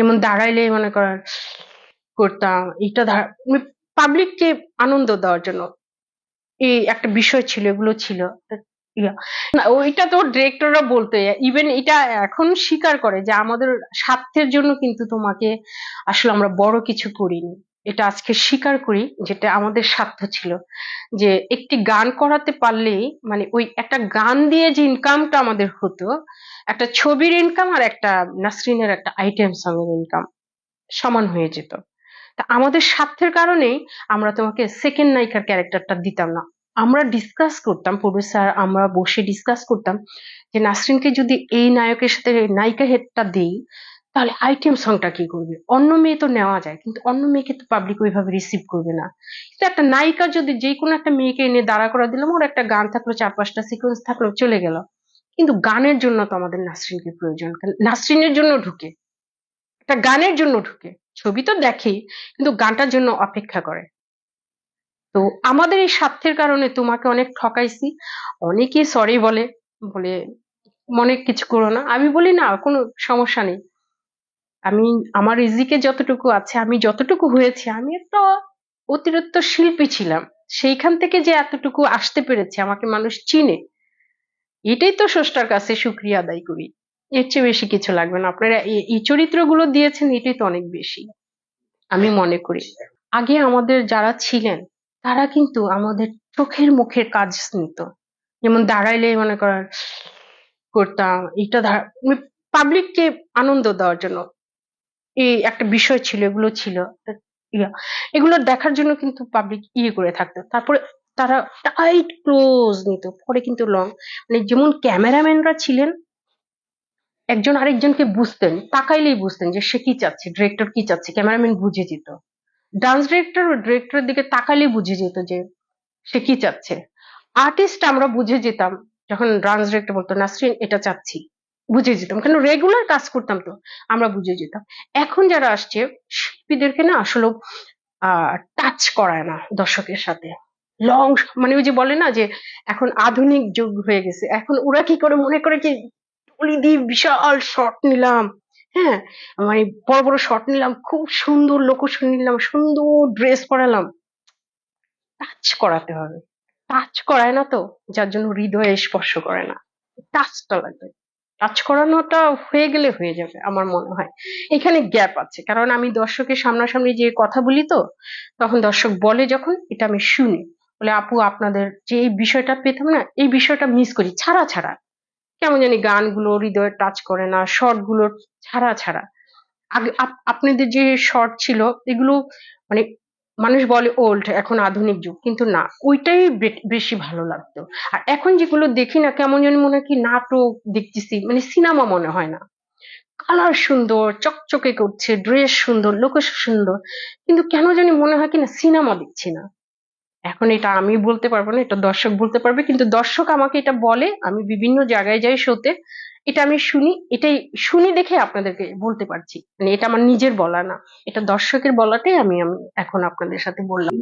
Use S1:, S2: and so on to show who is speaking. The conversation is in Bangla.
S1: যেমন দাঁড়াইলে মনে কর করতাম এটা পাবলিককে আনন্দ দেওয়ার জন্য। এই একটা বিষয় ছিল, এগুলো ছিল। ওইটা তো ডিরেক্টররা বলতে ইভেন এটা এখন স্বীকার করে যে আমাদের স্বার্থের জন্য কিন্তু তোমাকে আসলে আমরা বড় কিছু করিনি। এটা আজকে স্বীকার করি যেটা আমাদের স্বার্থ ছিল। যে একটি গান করাতে পারলেই মানে ওই একটা গান দিয়ে যে ইনকামটা আমাদের হতো, একটা ছবির ইনকাম আর একটা নাসরিনের একটা আইটেম সং এর ইনকাম সমান হয়ে যেত। তা আমাদের স্বার্থের কারণেই আমরা তোমাকে সেকেন্ড নায়িকার ক্যারেক্টারটা দিতাম না। আমরা ডিসকাস করতাম প্রডিউসার আমরা বসে ডিসকাস করতাম যে নাসরিনকে যদি এই নায়কের সাথে নায়িকা হেডটা দিই তাহলে আইটেম সংটা কি করবে? অন্য মেয়ে তো নেওয়া যায়, কিন্তু অন্য মেয়েকে তো পাবলিক ওইভাবে রিসিভ করবে না। কিন্তু একটা নায়িকা যদি যে কোনো একটা মেয়েকে এনে দাঁড়া করা দিলাম ওর একটা গান থাকল, চার পাঁচটা সিকোয়েন্স থাকল, চলে গেল। কিন্তু গানের জন্য তো আমাদের নাসরিনকে প্রয়োজন। নাসরিনের জন্য ঢুকে, একটা গানের জন্য ঢুকে, ছবি তো দেখেই, কিন্তু গানটার জন্য অপেক্ষা করে। তো আমাদের এই স্বার্থের কারণে তোমাকে অনেক ঠকাইছি অনেকেই সরি বলে বলে মনে কিছু করো না। আমি বলি না, কোনো সমস্যা নেই। আমি আমার রিজিকে যতটুকু আছে, আমি যতটুকু হয়েছি, আমি একটা অতিরিক্ত শিল্পী ছিলাম। সেইখান থেকে যে এতটুকু আসতে পেরেছে, আমাকে মানুষ চিনে। এটাই তো স্রষ্টার কাছে সুক্রিয়া আদায় করি। এর চেয়ে বেশি কিছু লাগবে না। আপনারা এই- চরিত্রগুলো দিয়েছেন, এটাই তো অনেক বেশি, আমি মনে করি। আগে আমাদের যারা ছিলেন, তারা কিন্তু আমাদের চোখের মুখের কাজ নিত যেমন দাঁড়াইলে মনে করেন, করতাম এটা পাবলিককে আনন্দ দেওয়ার জন্য এই একটা বিষয় ছিল, এগুলো ছিল। ইয়া। এগুলো দেখার জন্য কিন্তু পাবলিক ইয়ে করে থাকতো। তারপরে তারা টাইট ক্লোজ নিত। পরে কিন্তু লং মানে যেমন ক্যামেরাম্যানরা ছিলেন, একজন আরেকজনকে বুঝতেন, তাকাইলেই বুঝতেন যে সে কি চাচ্ছে ডিরেক্টর কি চাচ্ছে, ক্যামেরাম্যান বুঝে যেত। ডান্স ডিরেক্টর ও ডিরেক্টরের দিকে তাকাইলেই বুঝে যেত যে সে কি চাচ্ছে। আর্টিস্ট আমরা বুঝে যেতাম, যখন ডান্স ডিরেক্টর বলতো, নাসরিন, এটা চাচ্ছি। বুঝে যেতাম, কেন রেগুলার কাজ করতাম তো, আমরা বুঝে যেতাম। এখন যারা আসছে, শিল্পীদেরকে না আসলে টাচ করায় না দর্শকের সাথে। লং মানে ওই যে বলে না যে, এখন আধুনিক যুগ হয়ে গেছে, এখন ওরা কি করে মনে করে যে টলি দিয়ে বিশাল শট নিলাম হ্যাঁ? মানে বড় বড় শট নিলাম, খুব সুন্দর লোকেশন নিলাম, সুন্দর ড্রেস পরালাম। টাচ করাতে হবে। টাচ করায় না তো, যার জন্য হৃদয়ে স্পর্শ করে না। টাচটা লাগবে। টাচ করানোটা হয়ে গেলে হয়ে যাবে, আমার মনে হয়। এখানে গ্যাপ আছে, কারণ আমি দর্শকের সামনাসামনি যে কথা বলি তো, তখন দর্শক বলে যখন, এটা আমি শুনি। বলে, আপু, আপনাদের যে এই বিষয়টা পেতাম না, এই বিষয়টা মিস করি, ছাড়া ছাড়া। কেমন জানি গানগুলো হৃদয়ে টাচ করে না শর্টগুলো ছাড়া ছাড়া। আগে আপনাদের যে শর্ট ছিল, এগুলো মানে মানুষ বলে ওল্ড এখন আধুনিক যুগ, কিন্তু না, ওইটাই বেশি ভালো লাগতো। আর এখন যেগুলো দেখি না, কেমন যেন মনে হয় কি নাটক দেখতেছি মানে সিনেমা মনে হয় না। কালার সুন্দর, চকচকে করছে ড্রেস সুন্দর লোকেশন সুন্দর, কিন্তু কেন জানি মনে হয় কি না সিনেমা দেখছি না। এখন এটা আমি বলতে পারব না, এটা দর্শক বলতে পারবে, কিন্তু দর্শক আমাকে এটা বলে, আমি বিভিন্ন জায়গায় যাই শোতে এটা আমি শুনি, এটাই শুনি দেখে আপনাদেরকে বলতে পারছি। মানে এটা আমার নিজের বলা না, এটা দর্শকের বলাটাই আমি আমি এখন আপনাদের সাথে বললাম।